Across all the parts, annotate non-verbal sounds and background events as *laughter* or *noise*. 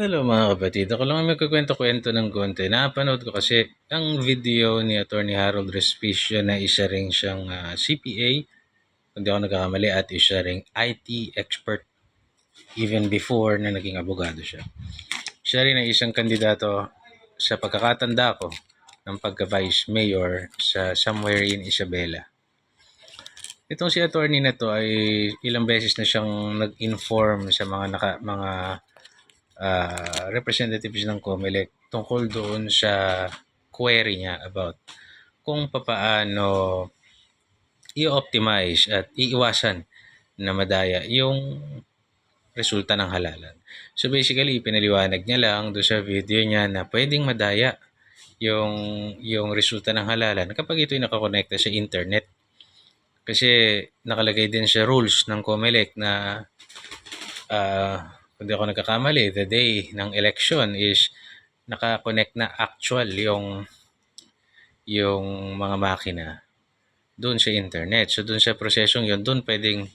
Hello mga kapatid, ako lang ang magkukwento-kwento ng konti. Napanood ko kasi ang video ni Attorney Harold Respicio na isa rin siyang ah, CPA, kung di ako nagkakamali, at isa ring IT expert even before na naging abogado siya. Siya rin ay isang kandidato sa pagkakatanda ko ng pagka-vice mayor sa somewhere in Isabela. Itong si attorney na to ay ilang beses na siyang nag-inform sa mga naka, mga ah, representatives ng COMELEC tungkol doon sa query niya about kung papaano i-optimize at iiwasan na madaya yung resulta ng halalan. So basically, pinaliwanag niya lang doon sa video niya na pwedeng madaya yung yung resulta ng halalan kapag ito'y nakakonekta sa internet. Kasi nakalagay din sa rules ng COMELEC na ah kung di ako nagkakamali, the day ng election is nakakonect na actual yung yung mga makina doon sa internet. So doon sa prosesong yun, doon pwedeng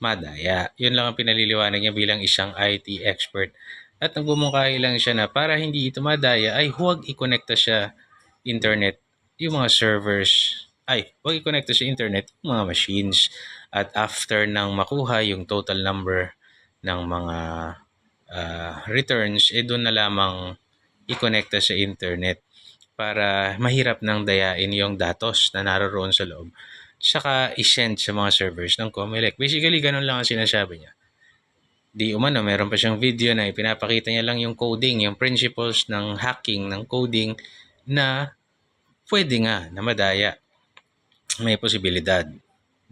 madaya. Yun lang ang pinaliliwanag niya bilang isang IT expert. At nagbumungkahi lang siya na para hindi ito madaya ay huwag i-connecta siya internet yung mga servers ay huwag i-connecta sa internet yung mga machines at after nang makuha yung total number ng mga ah, returns eh doon na lamang i-connecta sa internet para mahirap nang dayain yung datos na naroon sa loob saka i-send sa mga servers ng COMELEC. Basically, ganun lang ang sinasabi niya. Di umano, meron pa siyang video na ipinapakita niya lang yung coding, yung principles ng hacking, ng coding na pwede nga na madaya. May posibilidad.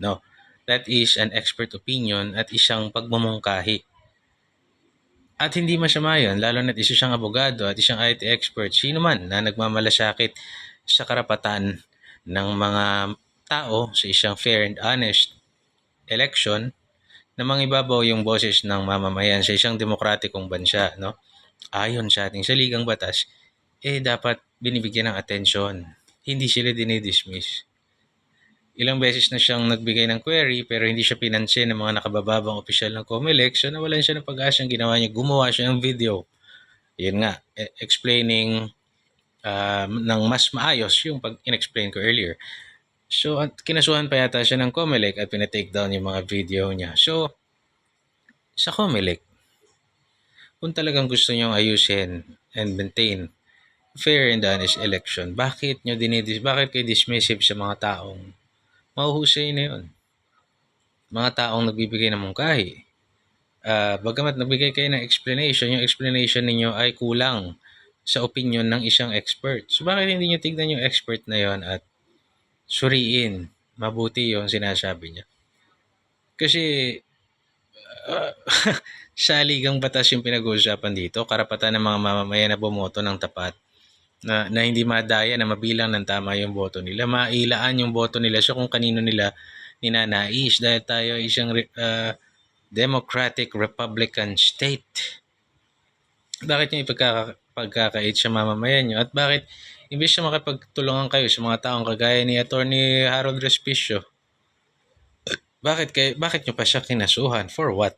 No? That is an expert opinion at isang pagmumungkahi. At hindi masama yun, lalo na isa siyang abogado at isang IT expert, sino man na nagmamalasakit sa karapatan ng mga tao sa isang fair and honest election na mangibabaw yung boses ng mamamayan sa isang demokratikong bansa, no? Ayon sa ating saligang batas, eh dapat binibigyan ng atensyon. Hindi sila dinidismiss. Ilang beses na siyang nagbigay ng query pero hindi siya pinansin ng mga nakabababang opisyal ng COMELEC so nawalan siya ng pag-asang ginawa niya. Gumawa siya ng video. Yun nga, e- explaining um, ng mas maayos yung pag in-explain ko earlier. So, at kinasuhan pa yata siya ng COMELEC at pinatake down yung mga video niya. So, sa COMELEC, kung talagang gusto niyong ayusin and maintain fair and honest election, bakit nyo dinidis, bakit kayo dismissive sa mga taong mahuhusay na yun? Mga taong nagbibigay ng mungkahi. Ah, bagamat nagbigay kayo ng explanation, yung explanation ninyo ay kulang sa opinion ng isang expert. So bakit hindi nyo tignan yung expert na yon at suriin mabuti yung sinasabi niya? Kasi ah, *laughs* sa ligang batas yung pinag-uusapan dito, karapatan ng mga mamamayan na bumoto ng tapat na, na hindi madaya na mabilang ng tama yung boto nila. Mailaan yung boto nila sa kung kanino nila ninanais dahil tayo ay isang ah, democratic republican state. Bakit nyo ipagkaka- pagkakait sa mamamayan nyo? At bakit imbes na makipagtulungan kayo sa mga taong kagaya ni Attorney Harold Respicio, bakit kayo, bakit nyo pa siya kinasuhan? For what?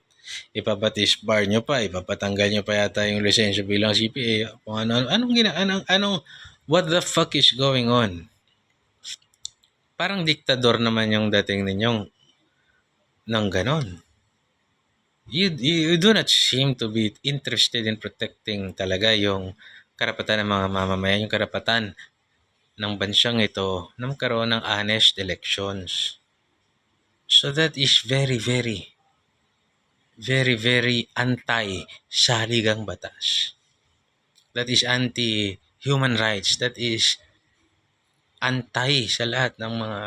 Ipapatis bar nyo pa, ipapatanggal nyo pa yata yung lisensya bilang CPA. Kung ano, anong, gina, anong, anong, what the fuck is going on? Parang diktador naman yung dating ninyong ng ganon. You, you, you do not seem to be interested in protecting talaga yung karapatan ng mga mamamayan, yung karapatan ng bansang ito na magkaroon ng honest elections. So that is very, very, very, very anti-saligang batas. That is anti-human rights. That is anti sa lahat ng mga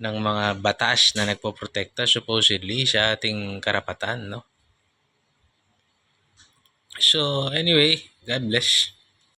ng mga batas na nagpoprotekta supposedly sa ating karapatan, no? So, anyway, God bless.